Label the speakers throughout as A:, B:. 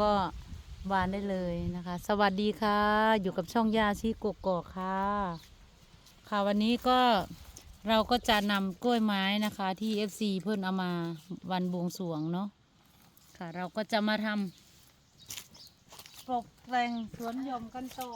A: ก็วานได้เลยนะคะ สวัสดีค่ะ อยู่กับช่องยาชีกกอกค่ะ ค่ะวันนี้ก็เราก็จะนำกล้วยไม้นะคะ ที่ FC เพิ่นเอามาวันบวงสรวงเนาะค่ะ เราก็จะมาทำตกแต่งสวนยมกันโตอ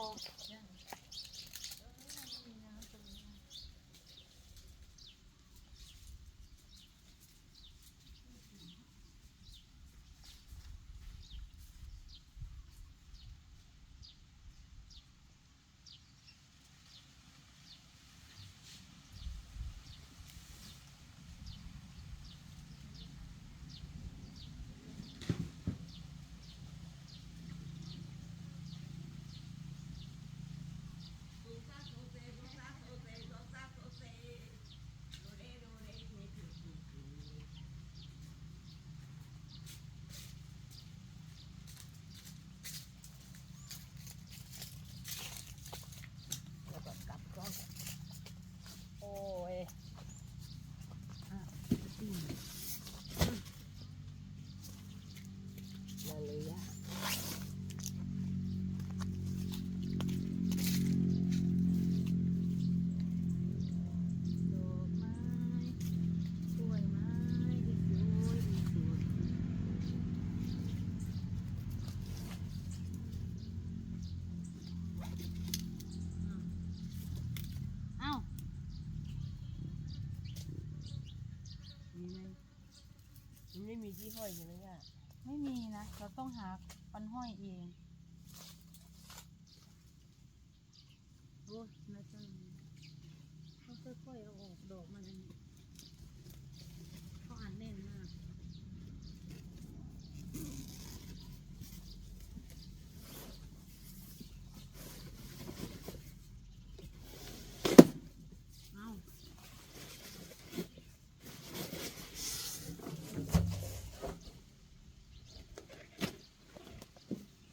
B: แล้วก็กลับกล้องโอ้ยอะอืมมาเลยอะ
A: ดอกไม้กล้วยไม้ที่สวยที่สุดเอ้า
B: มีไหม มันไม่มีที่ห้อยใช่ไหมย่า
A: ไม่มีนะ เราต้องหาปันห้อยเองโอ้ยไม่ต้องเขาค่อยๆเอาออกดอกมันอันนี้เขาอ่านแน่นมาก เอา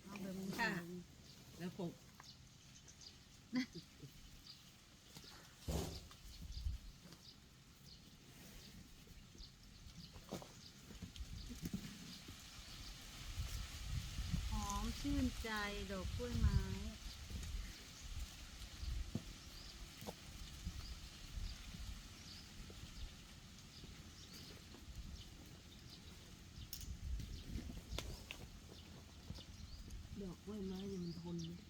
A: เอาแบบนี้
B: ค่ะ แล้วปก
A: หอม ชื่นใจดอกกล้วยไม้
B: ดอกกล้วยไม้เนี่ยมันทนนะ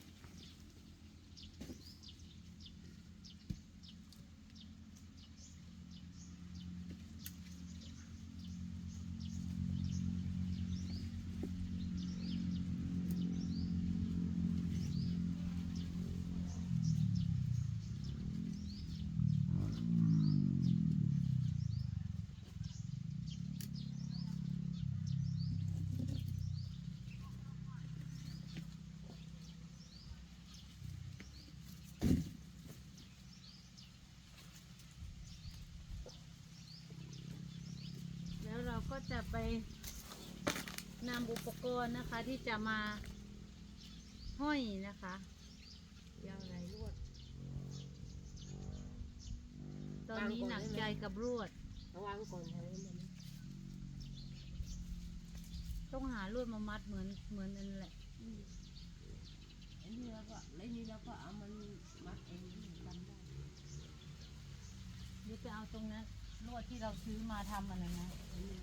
A: จะไปนำอุปกรณ์นะคะ ที่จะมาห้อยนะคะ
B: ยาวไหนลวด
A: ตอนนี้หนักใจกับรวด
B: ระวังก่อนอะไรมัน
A: ต้องหาลวดมามัดเหมือนเหมือนนั่นแหละ
B: อันนี้แล้วก็แล้วนี้แล้วก็เอามันมัดเองทำได้
A: หรือจะเอาตรงนั้นลวดที่เราซื้อมาทำอันนั้นนะ
B: อันนี้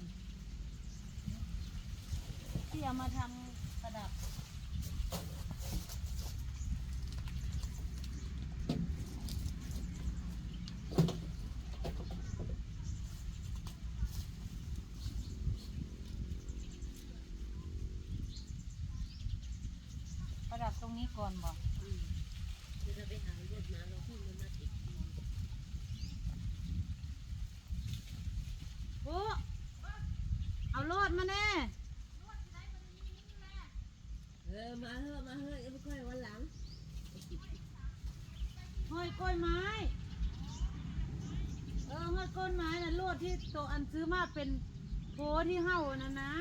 A: ที่เอามาทำประดับ ประดับตรงนี้ก่อนบอก
B: อืมเราไปหาลวดมาเราพูดมันมัดอีกที
A: โอ้เอาลวดมาแน่
B: มาเถอะมาเถอะอย่าไปค่อยวันหลัง
A: ห้อยกล้วยไม้ เออห้อยกล้วยไม้น่ะลวดที่โตอันซื้อมาเป็นโพที่เห่านะนะ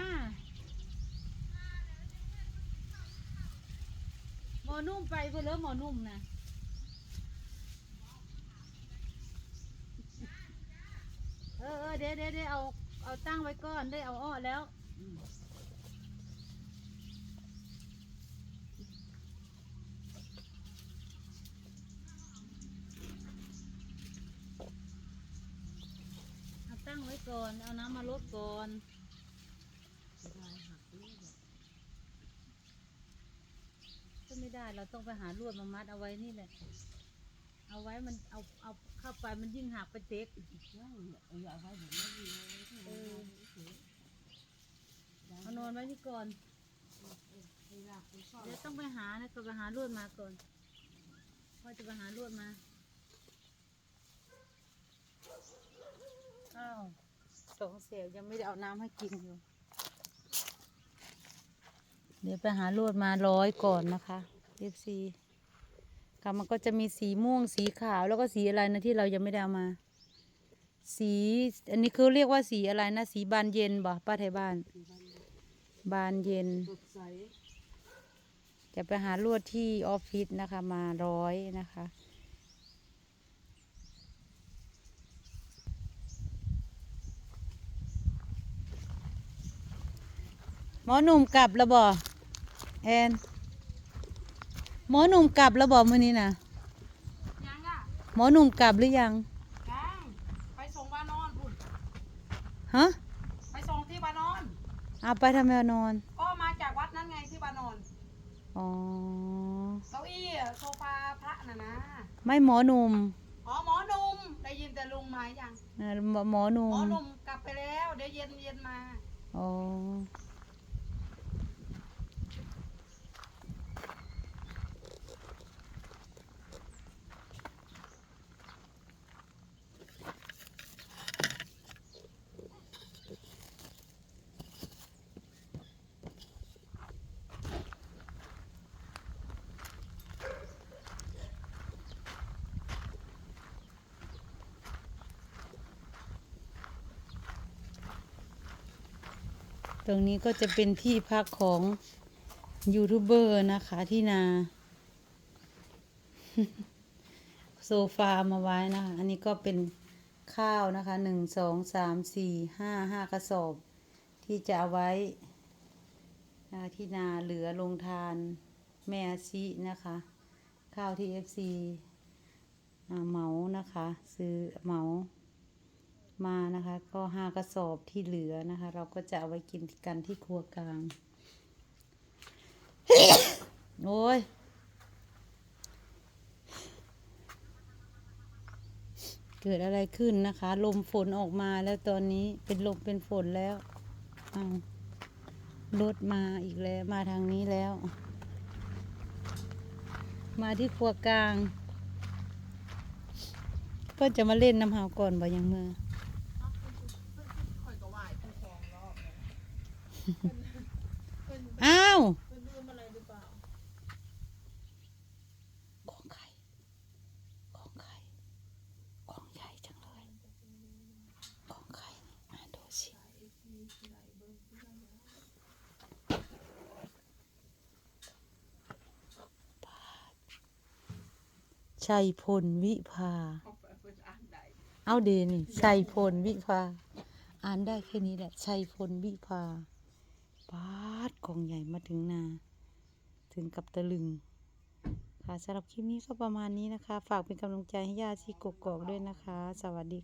A: หมอนุ่มไปเพื่อเลิหมอนุ่มนะเออเออเดเดี๋ยวเดี๋ยวเอาเอาตั้งไว้ก่อนได้เอาอ้อแล้ว ไว้ก่อน เอาน้ำมาลดก่อน
B: ได้หักนี่แบบ
A: ก็ไม่ได้เราต้องไปหาลวดมามัดเอาไว้นี่แหละ เอาไว้มันเอาเอาเข้าไปมันยิ่งหักไปเต็ก
B: เออเอาไว้แบบนี้เอ
A: อเอานอนไว้นี่ก่อน
B: เวลาคุณพ่อ
A: เดี๋ยวต้องไปหานะก็ไปหาลวดมาก่อนพ่อจะไปหาลวดมา อ้าวสองเสียวยังไม่ได้เอาน้ำให้กินอยู่ เดี๋ยวไปหาลวดมาร้อยก่อนนะคะเอฟซีค่ะมันก็จะมีสีม่วงสีขาวแล้วก็สีอะไรนะที่เรายังไม่ได้เอามา สี อันนี้คือเรียกว่าสีอะไรนะ สีบานเย็นบ่ป้าไทยบ้าน บานเย็น
B: สดใส
A: จะไปหาลวดที่ออฟฟิศนะคะ มาร้อยนะคะ หมอหนุ่มกลับแล้วบ่แอนหมอหนุ่มกลับแล้วบ่มื้อนี้นะ
B: ยังอะ
A: หมอหนุ่มกลับหรือยัง
B: ยังไปส่งวานอนพุ่น
A: ฮะ
B: ไปส่งที่วานอน
A: เอาไปทำไมนอน
B: ก็มาจากวัดนั้นไงที่วานอน
A: อ๋อ
B: เก้าอี้โซฟาพระน่ะนะ
A: ไม่หมอหนุ่ม
B: อ๋อหมอหนุ่มได้ยินแต่ลุงมายัง
A: เอ่อหมอหมอหนุ่
B: หมอ
A: ม
B: หนุ่มกลับไปแล้วเดี๋ยวเย็นเย็นมา
A: อ๋อ ตรงนี้ก็จะเป็นที่พักของยูทูบเบอร์นะคะที่นา โซฟามาไว้นะคะ อันนี้ก็เป็นข้าวนะคะหนึ่งสองสามสี่ห้าห้ากระสอบ ที่จะเอาไว้นะคะที่นาเหลือลงทานแม่ชินะคะ ข้าวที่เอฟซีเหมานะคะ ซื้อเหมา มานะคะ ก็ห้ากระสอบที่เหลือนะคะ เราก็จะเอาไว้กินกันที่ครัวกลาง โอ้ยเกิดอะไรขึ้นนะคะ ลมฝนออกมาแล้วตอนนี้เป็นลมเป็นฝนแล้วอ้ารถมาอีกแล้วมาทางนี้แล้ว มาที่ครัวกลาง ก็จะมาเล่นน้ำหาวก่อนบ่ยังมือ
B: ค่อยก็ไหว้ผู้ครองรอบเลย
A: อ้าว
B: เป็นลืมอะไข่
A: ของใครของใครของใหญ่จังเลยของใครนี่อ่าดูสิชัยพลวิภา
B: เอาเด่นได้
A: เอาเดนี่ชัยพลวิภา อ่านได้แค่นี้แหละชัยพลวิภา ปาดกองใหญ่มาถึงนา ถึงกับตะลึง ค่ะสำหรับคลิปนี้ก็ประมาณนี้นะคะ ฝากเป็นกำลังใจให้ย่าชีกกอกด้วยนะคะ สวัสดี